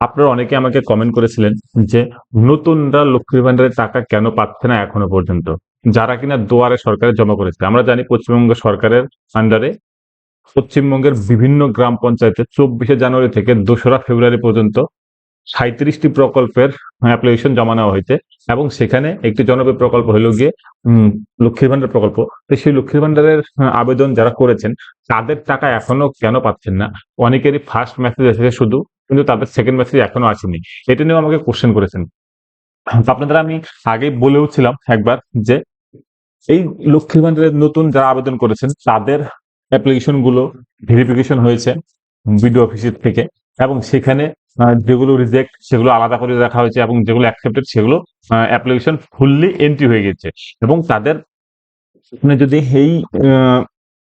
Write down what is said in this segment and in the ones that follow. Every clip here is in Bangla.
আপনারা অনেকে আমাকে কমেন্ট করেছিলেন যে নতুনরা লক্ষ্মীর ভান্ডারের টাকা কেন পাচ্ছে না এখনও পর্যন্ত? যারা কিনা দুয়ারে সরকারে জমা করেছে। আমরা জানি পশ্চিমবঙ্গ সরকারের আন্ডারে পশ্চিমবঙ্গের বিভিন্ন গ্রাম পঞ্চায়েতে চব্বিশে জানুয়ারি থেকে দোসরা ফেব্রুয়ারি পর্যন্ত সাঁত্রিশটি প্রকল্পের অ্যাপ্লিকেশন জমা নেওয়া হয়েছে এবং সেখানে একটি জনপ্রিয় প্রকল্প হলো গিয়ে লক্ষ্মীর ভান্ডার প্রকল্প। তো সেই লক্ষ্মীর ভান্ডারের আবেদন যারা করেছেন, তাদের টাকা এখনও কেন পাচ্ছেন না? অনেকেরই ফার্স্ট মেসেজ এসেছে শুধু কিন্তু তাদের সেকেন্ড মেসেজ এখনও আসেনি। এটা নিয়েও আমাকে কোশ্চেন করেছেন। আপনাদের আমি আগে বলেও ছিলাম একবার যে এই লক্ষ্মীর ভান্ডারের নতুন যারা আবেদন করেছেন, তাদের অ্যাপ্লিকেশনগুলো ভেরিফিকেশন হয়েছে বিডিও অফিসের থেকে এবং সেখানে যেগুলো রিজেক্ট সেগুলো আলাদা করে রাখা হয়েছে এবং যেগুলো অ্যাকসেপ্টেড সেগুলো অ্যাপ্লিকেশন ফুললি এন্ট্রি হয়ে গেছে এবং তাদের যদি এই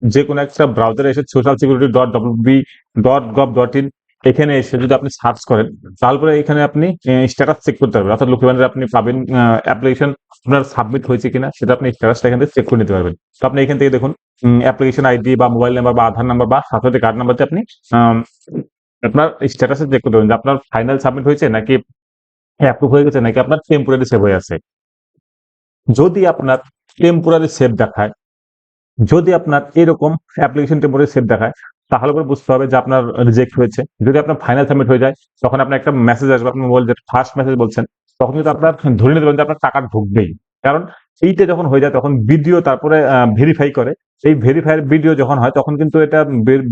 যে কোনো একটা ব্রাউজারে এসে social security dot B dot gov dot in এখানে এসে যদি আপনি সার্চ করেন তারপরে এখানে আপনি স্ট্যাটাস চেক করতে পারবেন। অর্থাৎ লক্ষ্মী আপনি পাবেন অ্যাপ্লিকেশন আপনার সাবমিট হয়েছে কিনা, সেটা আপনি স্ট্যাটাসটা এখান থেকে চেক করে নিতে পারবেন। তো আপনি এখান থেকে দেখুন অ্যাপ্লিকেশন আইডি বা মোবাইল নাম্বার বা আধার নাম্বার বা সাথে কার্ড নাম্বার দিয়ে আপনি আপনার স্ট্যাটাসে চেক করতে পারবেন যে আপনার ফাইনাল সাবমিট হয়েছে নাকি অ্যাপ্রুভ হয়ে গেছে নাকি আপনার টেম্পোরারি সেভ হয়ে আছে। যদি আপনার টেম্পোরারি সেভ দেখায়, যদি আপনার এরকম অ্যাপ্লিকেশন টেম্পোরারি সেভ দেখায় তাহলে পরে বুঝতে হবে যে আপনার রিজেক্ট হয়েছে। যদি আপনার ফাইনাল সাবমিট হয়ে যায়, তখন আপনার একটা মেসেজ আসবে, আপনি মোবাইল ফার্স্ট মেসেজ বলছেন, তখন কিন্তু আপনার ধরে নিতে পারেন যে আপনার টাকা ঢুকবেই। কারণ এইটা যখন হয়ে যায়, তখন ভিডিও তারপরে ভেরিফাই করে। এই ভেরিফাইয়ের ভিডিও যখন হয়, তখন কিন্তু এটা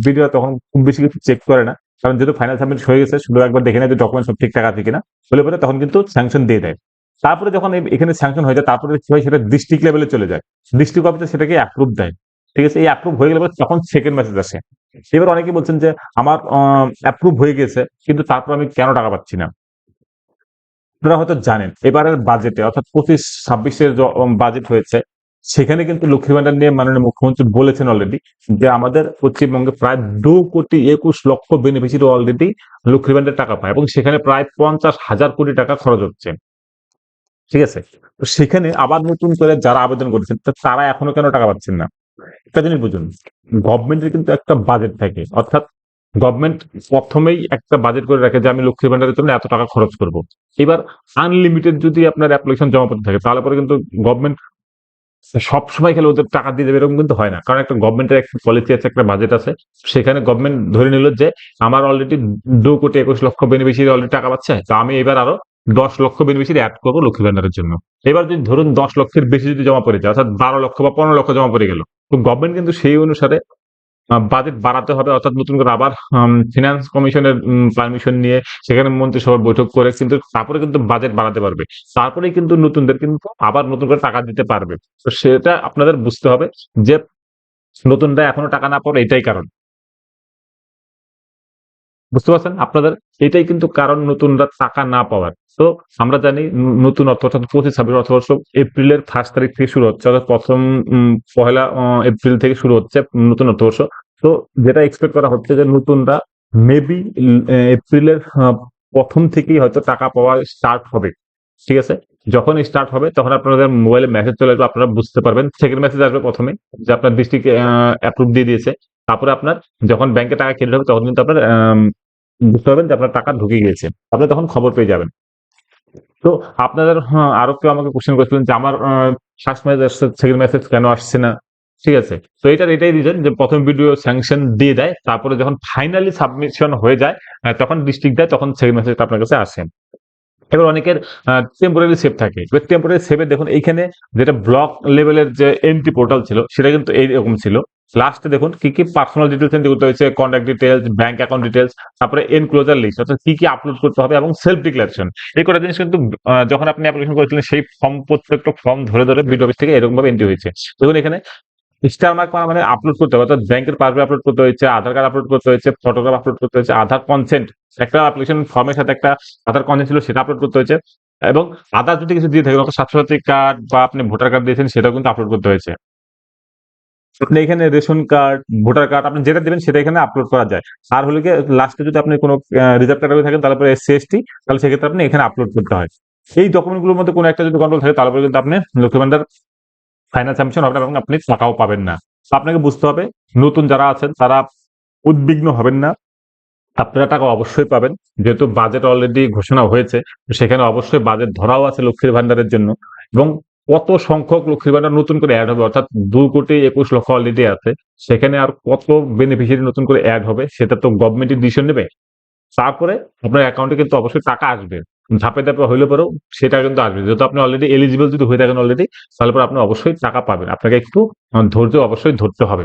ভিডিও তখন খুব বেশি কিছু চেক করে না। কারণ যেহেতু ফাইনাল সাবমিট হয়ে গেছে, শুধু একবার দেখে নেয় যে ডকুমেন্ট সব ঠিকঠাক আছে কিনা। বলে পরে তখন কিন্তু স্যাংশন দিয়ে দেয়। তারপরে যখন এখানে স্যাংশন হয়ে যায়, তারপরে কি হয়, সেটা ডিস্ট্রিক্ট লেভেলে চলে যায়। ডিস্ট্রিক্ট অফিসে সেটাকে অ্যাপ্রুভ দেয়। ঠিক আছে? এই অ্যাপ্রুভ হয়ে গেলে তখন সেকেন্ড মেসেজ আসে। এবার অনেকে বলছেন যে, আমার অ্যাপ্রুভ হয়ে গেছে, কিন্তু তারপর আমি কেন টাকা পাচ্ছি না? আপনারা হয়তো জানেন, এবারের বাজেটে অর্থাৎ পঁচিশ, ছাব্বিশের বাজেট হয়েছে, সেখানে কিন্তু লক্ষ্মী ভান্ডার নিয়ে মাননীয় মুখ্যমন্ত্রী বলেছেন অলরেডি যে, আমাদের পশ্চিমবঙ্গে প্রায় দু কোটি একুশ লক্ষ বেনিফিশিয়ারি অলরেডি লক্ষ্মী ভান্ডার টাকা পায় এবং সেখানে প্রায় পঞ্চাশ হাজার কোটি টাকা খরচ হচ্ছে। ঠিক আছে? তো সেখানে আবার নতুন করে যারা আবেদন করেছেন তারা এখনও কেন টাকা পাচ্ছেন না? একটা বুঝুন গভর্নমেন্টের কিন্তু একটা বাজেট থাকে। অর্থাৎ গভর্নমেন্ট প্রথমেই একটা বাজেট করে রাখে যে, আমি লক্ষ্মী ভান্ডারের জন্য এত টাকা খরচ করব। এবার আনলিমিটেড যদি আপনার অ্যাপ্লিকেশন জমা পড়তে থাকে, তাহলে পরে কিন্তু গভর্নমেন্ট সবসময় খেলে ওদের টাকা দিয়ে দেবে, এরকম কিন্তু হয় না। কারণ একটা গভর্নমেন্টের একটা পলিসি আছে, একটা বাজেট আছে, সেখানে গভর্নমেন্ট ধরে নিল যে, আমার অলরেডি দু কোটি একুশ লক্ষ বেনিফিশিয়ারি অলরেডি টাকা পাচ্ছে, তো আমি এবার আরও দশ লক্ষ বেনিফিশিয়ারি অ্যাড করব লক্ষ্মী ভান্ডারের জন্য। এবার যদি ধরুন দশ লক্ষের বেশি যদি জমা পড়ে যায়, অর্থাৎ বারো লক্ষ বা পনেরো লক্ষ জমা পড়ে গেল তো গভর্নমেন্ট কিন্তু সেই অনুসারে বাজেট বাড়াতে হবে, অর্থাৎ নতুন করে আবার ফিনান্স কমিশনের পারমিশন নিয়ে সেখানে মন্ত্রিসভার বৈঠক করে কিন্তু তারপরে কিন্তু বাজেট বাড়াতে পারবে। তারপরে কিন্তু নতুনদের কিন্তু আবার নতুন করে টাকা দিতে পারবে। তো সেটা আপনাদের বুঝতে হবে যে নতুনরা এখনও টাকা না পাওয়ার এটাই কারণ। বুঝতে পারছেন? আপনাদের এটাই কিন্তু কারণ নতুনরা টাকা না পাওয়ার। তো আমরা জানি নতুন অর্থ অর্থাৎ পঁচিশ ছাব্বিশ অর্থবর্ষ এপ্রিলের ফার্স্ট তারিখ থেকে শুরু হচ্ছে, অর্থাৎ প্রথম পহেলা এপ্রিল থেকে শুরু হচ্ছে নতুন অর্থবর্ষ তো যেটা এক্সপেক্ট করা হচ্ছে যে নতুনরা মেবি এপ্রিলের প্রথম থেকেই হয়তো টাকা পাওয়া স্টার্ট হবে। ঠিক আছে? যখন স্টার্ট হবে তখন আপনাদের মোবাইলে মেসেজ চলে আসবে আপনারা বুঝতে পারবেন। সেকেন্ড মেসেজ আসবে প্রথমে যে আপনার ডিস্ট্রিক্ট অ্যাপ্রুভ দিয়ে দিয়েছে। তারপরে আপনার যখন ব্যাংকে টাকা ক্রেডিট হবে তখন কিন্তু আপনার বুঝতে পারবেন যে আপনার টাকা ঢুকে গিয়েছে। আপনি তখন খবর পেয়ে যাবেন। তো আপনাদের হ্যাঁ, আরও কেউ আমাকে কোশ্চেন করেছিলেন যে আমার ফার্স্ট মেসেজ আসছে সেকেন্ড মেসেজ কেন আসছে না? ঠিক আছে। তো এটার এটাই রিজন যে প্রথম ভিডিও স্যাংশন দিয়ে দেয় তারপরে যখন ফাইনালি সাবমিশন হয়ে যায় তখন ডিস্ট্রিক্ট দেয় তখন সেকেন্ড মেসেজটা আপনার কাছে আসে। এবার অনেকের টেম্পোরারি সেভ থাকে। এবার টেম্পোরারি সেভে দেখুন, এইখানে যেটা ব্লক লেভেলের যে এন্ট্রি পোর্টাল ছিল, সেটা কিন্তু এইরকম ছিল। লাস্টে দেখুন, কি কি পার্সোনাল ডিটেলস এন্ট্রি করতে হয়েছে contact details bank account details তারপরে এনক্লোজার লিস্ট অর্থাৎ কি কি আপলোড করতে হবে এবং সেলফ ডিক্লারেশন এই কটা জিনিস কিন্তু যখন আপনি অ্যাপ্লিকেশন করেছিলেন, সেই ফর্ম প্রত্যেকটা ফর্ম ধরে ধরে বিড অফিস থেকে এরকম ভাবে এন্ট্রি হয়েছে। দেখুন এখানে স্টার মার্ক মানে আপলোড করতে হবে, অর্থাৎ ব্যাংকের পাসবই আপলোড করতে হয়েছে, আধার কার্ড আপলোড করতে হয়েছে ফটোগ্রাফ আপলোড করতে হয়েছে, আধার কনসেন্ট একটা অ্যাপ্লিকেশন ফর্মের সাথে একটা আধার কনসেন্ট ছিল, সেটা আপলোড করতে হয়েছে। এবং আধার যদি কিছু দিয়ে থাকে, অর্থাৎ স্বাস্থ্যসাথী কার্ড বা আপনি ভোটার কার্ড দিয়েছেন, সেটাও কিন্তু আপলোড করতে হয়েছে। আপনি এখানে রেশন কার্ড ভোটার কার্ড আপনি যেটা দেবেন, সেটা এখানে আপলোড করা যায়। আর হলে কি লাস্টে যদি আপনি কোনো রিজার্ভ ক্যাটাগরি থাকেন তারপরে এসসি এসটি তাহলে সেক্ষেত্রে আপনি এখানে আপলোড করতে হয়। এই ডকুমেন্টগুলোর মধ্যে কোনো একটা যদি কন্ট্রোল থাকে, তাহলে কিন্তু আপনি লক্ষ্মী ভান্ডার ফাইনাল সাবমিশন হবে এবং আপনি টাকাও পাবেন না। আপনাকে বুঝতে হবে, নতুন যারা আছেন তারা উদ্বিগ্ন হবেন না। আপনারা টাকা অবশ্যই পাবেন। যেহেতু বাজেট অলরেডি ঘোষণা হয়েছে সেখানে অবশ্যই বাজেট ধরাও আছে লক্ষ্মীর ভান্ডারের জন্য। এবং কত সংখ্যক লক্ষ্মীর ভান্ডার নতুন করে অ্যাড হবে, অর্থাৎ দু কোটি একুশ লক্ষ অলরেডি আছে। সেখানে আর কত বেনিফিশিয়ারি নতুন করে অ্যাড হবে, সেটা তো গভর্নমেন্ট ডিসিশন নেবে। তারপরে আপনার অ্যাকাউন্টে কিন্তু অবশ্যই টাকা আসবে। ধাপে ধাপে হইলে পরেও সেটা কিন্তু আসবে। যেহেতু আপনি অলরেডি এলিজিবল যদি হয়ে থাকেন অলরেডি তাহলে পরে আপনি অবশ্যই টাকা পাবেন। আপনাকে একটু ধৈর্য অবশ্যই ধরতে হবে।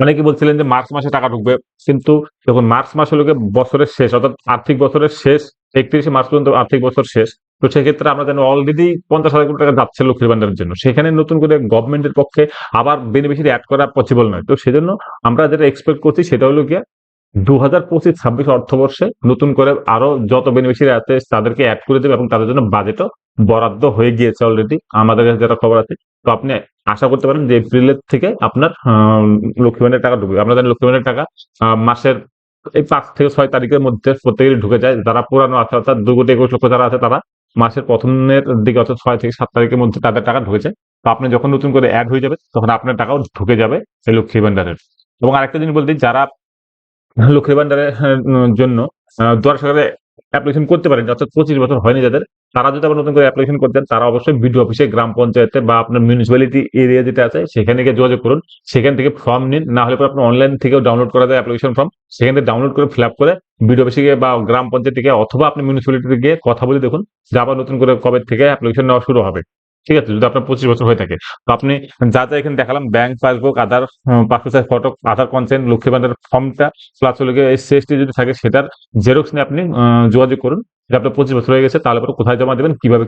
অনেকে বলছিলেন যে মার্চ মাসে টাকা ঢুকবে, কিন্তু যখন মার্চ মাস হলো বছরের শেষ, অর্থাৎ আর্থিক বছরের শেষ, একত্রিশে মার্চ পর্যন্ত আর্থিক বছর শেষ। তো সেক্ষেত্রে আমরা জানি অলরেডি পঞ্চাশ হাজার কোটি টাকা যাচ্ছে লক্ষ্মীর ভান্ডারের জন্য। সেখানে নতুন করে গভর্নমেন্টের পক্ষে আবার বেনিফিশিয়ারি অ্যাড করা পসিবল নয়। তো সেজন্য আমরা যেটা এক্সপেক্ট করছি সেটা হলো গিয়ে দু হাজার পঁচিশ, ছাব্বিশ অর্থবর্ষে নতুন করে আরও যত বেনিফিশিয়ারি আছে তাদেরকে অ্যাড করে দেবে এবং তাদের জন্য বাজেটও বরাদ্দ হয়ে গিয়েছে অলরেডি আমাদের কাছে যেটা খবর আছে, তো আপনি আশা করতে পারেন যে এপ্রিলের থেকে আপনার লক্ষ্মী ভান্ডারের টাকা ঢুকবে। আমরা জানি লক্ষ্মী ভান্ডারের টাকা মাসের এই পাঁচ থেকে ছয় তারিখের মধ্যে প্রত্যেকেরই ঢুকে যায়। যারা পুরানো আছে, অর্থাৎ দু কোটি একুশ লক্ষ যারা আছে, তারা মাসের প্রথমের দিকে, অর্থাৎ ছয় থেকে সাত তারিখের মধ্যে তাদের টাকা ঢুকেছে। তো আপনি যখন নতুন করে অ্যাড হয়ে যাবে, তখন আপনার টাকাও ঢুকে যাবে এই লক্ষ্মী ভান্ডারের এবং আরেকটা জিনিস বলতে যারা লক্ষ্মী ভান্ডারের আহ, জন্য দুয়ার সরকারে অ্যাপ্লিকেশন করতে পারেন। অর্থাৎ পঁচিশ বছর হয়নি যাদের তারা যদি আবার নতুন করে অ্যাপ্লিকেশন করতেন তারা অবশ্যই বিডিও অফিসে গ্রাম পঞ্চায়েতে বা আপনার মিউনিসিপ্যালিটি এরিয়া যেটা আছে সেখানে গিয়ে যোগাযোগ করুন। সেখান থেকে ফর্ম নিন। না হলে পরে আপনি অনলাইন থেকেও ডাউনলোড করা যায় অ্যাপ্লিকেশন ফর্ম সেখান থেকে ডাউনলোড করে ফিল আপ করে বিডিও অফিসে গিয়ে বা গ্রাম পঞ্চায়েতে গিয়ে অথবা আপনি মিউনিসিপ্যালিটিতে গিয়ে কথা বলে দেখুন যে আবার নতুন করে কবে থেকে অ্যাপ্লিকেশন নেওয়া শুরু হবে। ঠিক আছে, যদি আপনার পঁচিশ বছর হয়ে থাকে। তো আপনি যা যা এখানে দেখালাম bank passbook Aadhaar passport photo Aadhaar consent Lakshmi Bhandar ফর্মটা প্লাস হলে গিয়ে এসসি যদি থাকে, সেটার জেরক্স নিয়ে আপনি যোগাযোগ করুন। যে আপনার পঁচিশ বছর হয়ে গেছে, তাহলে পরে কোথায় জমা দেবেন, কীভাবে